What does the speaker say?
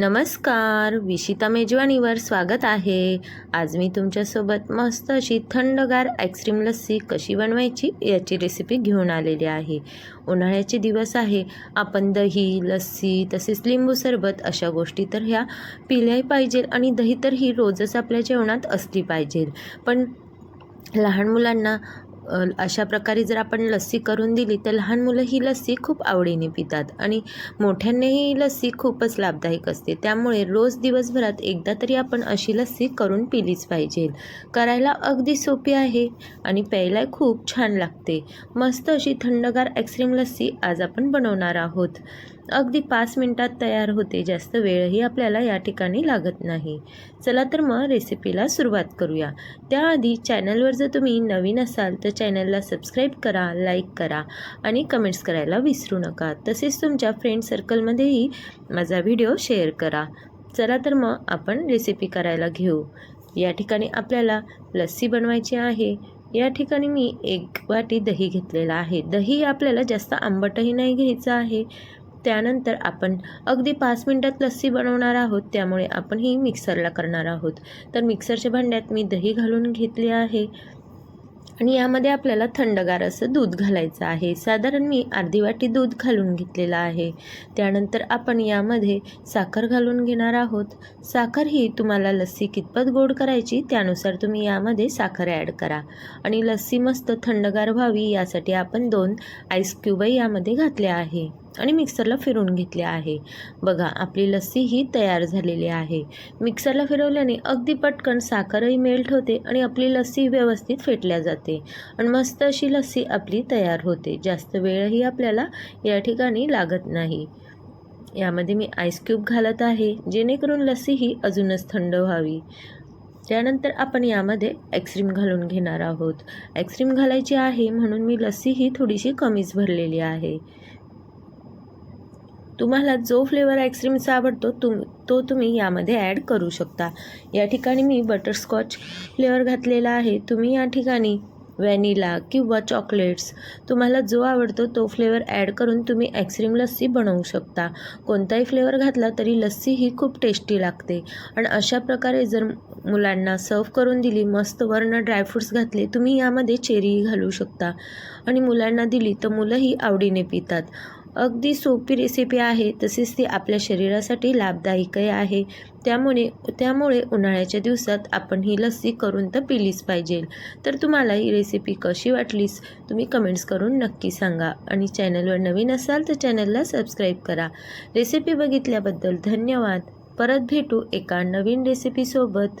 नमस्कार विशिता मेजवानीवर स्वागत आहे. आज मी तुमच्यासोबत मस्त अशी थंडगार आईस्क्रीम लस्सी कशी बनवायची याची रेसिपी घेऊन आलेली आहे. उन्हाळ्याचे दिवस आहे. आपण दही लस्सी तसेच लिंबू सरबत अशा गोष्टी तर ह्या पिल्याही पाहिजे आणि दही तर ही रोजच आपल्या जेवणात असली पाहिजे पण लहान मुलांना अशा प्रकारे जर आपण लस्सी करून दिली तर लहान मुलं ही लस्सी खूप आवडीने पितात आणि मोठ्यांनाही ही लस्सी खूपच लाभदायक असते. त्यामुळे रोज दिवसभरात एकदा तरी आपण अशी लस्सी करून पिलीच पाहिजे. करायला अगदी सोपी आहे आणि प्यायला खूप छान लागते. मस्त अशी थंडगार आईस्क्रीम लस्सी आज आपण बनवणार आहोत. अगदी पाच मिनटात तयार होते. जास्त वेळही आपल्याला या ठिकाणी लागत नाही. चला तर मग रेसिपीला सुरुवात करूया. त्याआधी चॅनलवर जर तुम्ही नवीन असाल तर चॅनलला सबस्क्राईब करा लाईक करा आणि कमेंट्स करायला विसरू नका. तसेच तुमच्या फ्रेंड सर्कलमध्येही माझा व्हिडिओ शेअर करा. चला तर मग आपण रेसिपी करायला घेऊ. या ठिकाणी आपल्याला लस्सी बनवायची आहे. या ठिकाणी मी एक वाटी दही घेतलेला आहे. दही आपल्याला जास्त आंबटही नाही घ्यायचं आहे. त्यानंतर आपण अगदी पाच मिनटात लस्सी बनवणार आहोत. त्यामुळे आपण ही मिक्सरला करणार आहोत. तर मिक्सरच्या भांड्यात मी दही घालून घेतले आहे. आणि यामध्ये आपल्याला थंडगार असं दूध घालायचं आहे. साधारण मी अर्धी वाटी दूध घालून घेतलेलं आहे. त्यानंतर आपण यामध्ये साखर घालून घेणार आहोत. साखर ही तुम्हाला लस्सी कितपत गोड करायची त्यानुसार तुम्ही यामध्ये साखर ॲड करा. आणि लस्सी मस्त थंडगार व्हावी यासाठी आपण दोन आईस क्यूबही यामध्ये घातले आहे. आणि मिक्सरला फिरून घेतले आहे. बघा आपली लस्सी ही तयार झालेली आहे. मिक्सरला फिरवल्याने अगदी पटकन साखरही मेल्ट होते आणि आपली लस्सी व्यवस्थित फेटल्या जाते आणि मस्त अशी लस्सी आपली तयार होते. जास्त वेळही आपल्याला या ठिकाणी लागत नाही. यामध्ये मी आईस क्यूब घालत आहे जेणेकरून लस्सी ही अजूनच थंड व्हावी. त्यानंतर आपण यामध्ये आईस्क्रीम घालून घेणार आहोत. आईस्क्रीम घालायची आहे म्हणून मी लस्सी ही थोडीशी कमीच भरलेली आहे. तुम्हाला जो फ्लेवर आईस्क्रीमचा आवडतो तुम तो तुम्ही यामध्ये ॲड करू शकता. या ठिकाणी मी बटरस्कॉच फ्लेवर घातलेला आहे. तुम्ही या ठिकाणी व्हॅनिला किंवा चॉकलेट्स तुम्हाला जो आवडतो तो फ्लेवर ॲड करून तुम्ही आईस्क्रीम लस्सी बनवू शकता. कोणताही फ्लेवर घातला तरी लस्सी ही खूप टेस्टी लागते. आणि अशा प्रकारे जर मुलांना सर्व करून दिली मस्त वर्ण ड्रायफ्रूट्स घातले तुम्ही यामध्ये चेरीही घालू शकता. आणि मुलांना दिली तर मुलंही आवडीने पितात. अगदी सोपी रेसिपी आहे तसेच ती आपल्या शरीरासाठी लाभदायकही आहे. त्यामुळे त्यामुळे उन्हाळ्याच्या दिवसात आपण ही लस्सी करून तर पिलीच पाहिजे. तर तुम्हाला ही रेसिपी कशी वाटलीस? तुम्ही कमेंट्स करून नक्की सांगा. आणि चॅनलवर नवीन असाल तर चॅनलला सबस्क्राईब करा. रेसिपी बघितल्याबद्दल धन्यवाद. परत भेटू एका नवीन रेसिपीसोबत